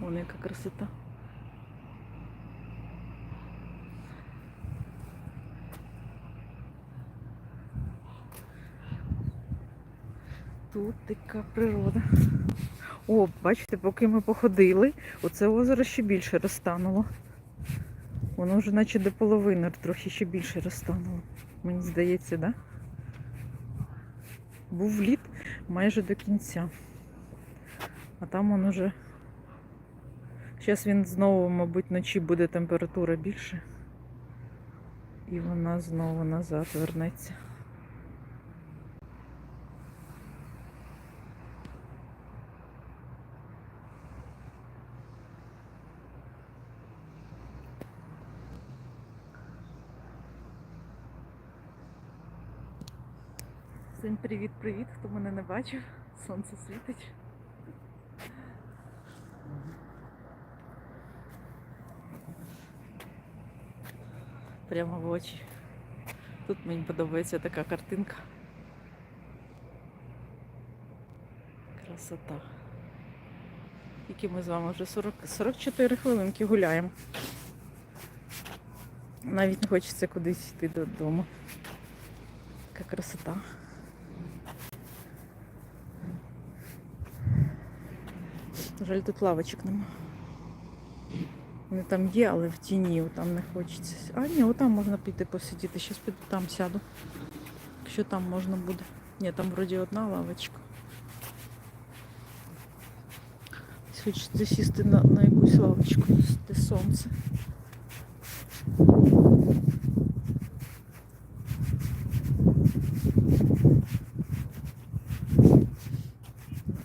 Вон яка красота. Тут така природа. О, бачите, поки ми походили, оце озеро ще більше розтануло. Воно вже наче до половини трохи ще більше розтануло. Мені здається? Да? Був лід майже до кінця. А там он уже. Зараз він знову, мабуть, вночі буде температура більше. І вона знову назад вернеться. Всім привіт-привіт, хто мене не бачив. Сонце світить. Прямо в очі. Тут мені подобається така картинка. Красота. Тільки ми з вами вже 40, 44 хвилинки гуляємо. Навіть не хочеться кудись йти додому. Яка красота. Жаль, тут лавочок нема. Вони там є, але в тіні, там не хочеться. А, ні, отам можна піти посидіти. Щас піду там сяду. Якщо там можна буде. Ні, там вроді одна лавочка. Хочеться сісти на, на якусь лавочку, де сонце.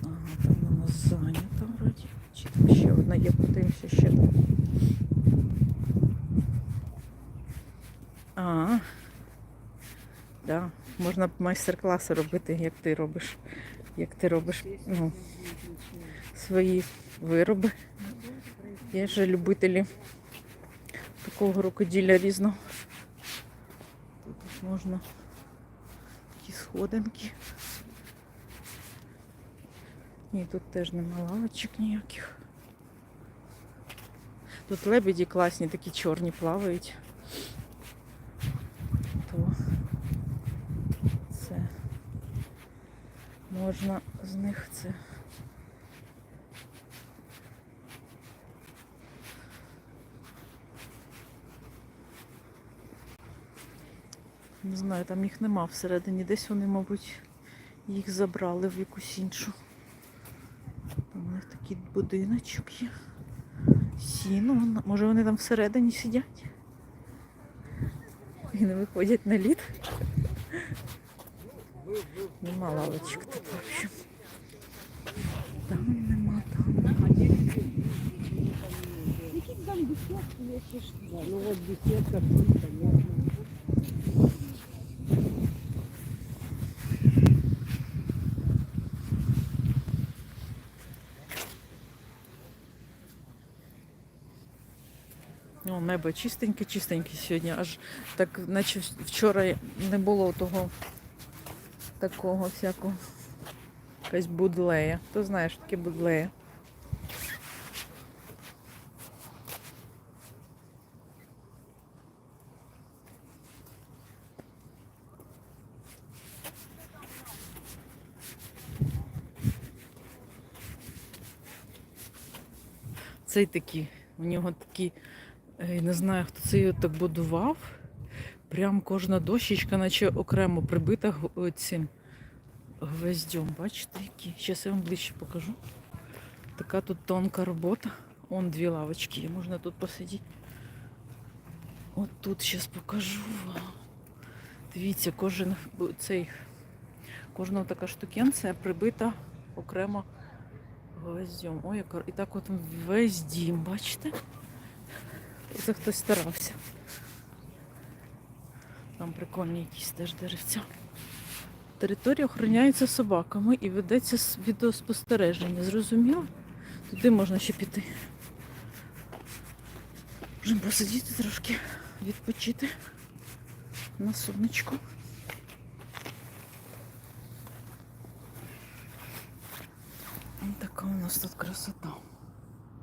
Ага, там воно зайнято вроді. Чи там ще одна є, подивимося ще там. А, да. Можна майстер-класи робити, як ти робиш. Як ти робиш ну, свої вироби. Є ж любителі такого рукоділля різного. Тут можна такі сходинки. Ні, тут теж нема лавочок ніяких. Тут лебеді класні, такі чорні плавають. То це можна з них це. Не знаю, там їх нема всередині. Десь вони, мабуть, їх забрали в якусь іншу. Там у них такий будиночок є. Сіно. Може вони там всередині сидять? І не виходять на лід. Нема лавочок тут взагалі. Там нема, там нема. Какие там беседки, что? Да, ну вот беседка, тут, конечно. Ну, небо чистеньке, чистеньке сьогодні. Аж так, наче вчора не було того такого всякого. Якась будлея. Хто знає, що таке будлея? Цей такий, у нього такі, е, не знаю, хто це його так будував. Прям кожна дощечка, наче окремо прибита цим гвоздем. Бачите, які? Зараз я вам ближче покажу. Така тут тонка робота. Он дві лавочки є, можна тут посидіти. От тут зараз покажу вам. Дивіться, кожен цей, кожна така штукенція прибита окремо гвоздем. Ой, яка... і так от весь дім, бачите? Це хтось старався. Там прикольні якісь теж деревця. Територія охороняється собаками і ведеться відеоспостереження. Зрозуміло? Туди можна ще піти. Можемо посидіти трошки, відпочити на сонечку. Ось така у нас тут красота.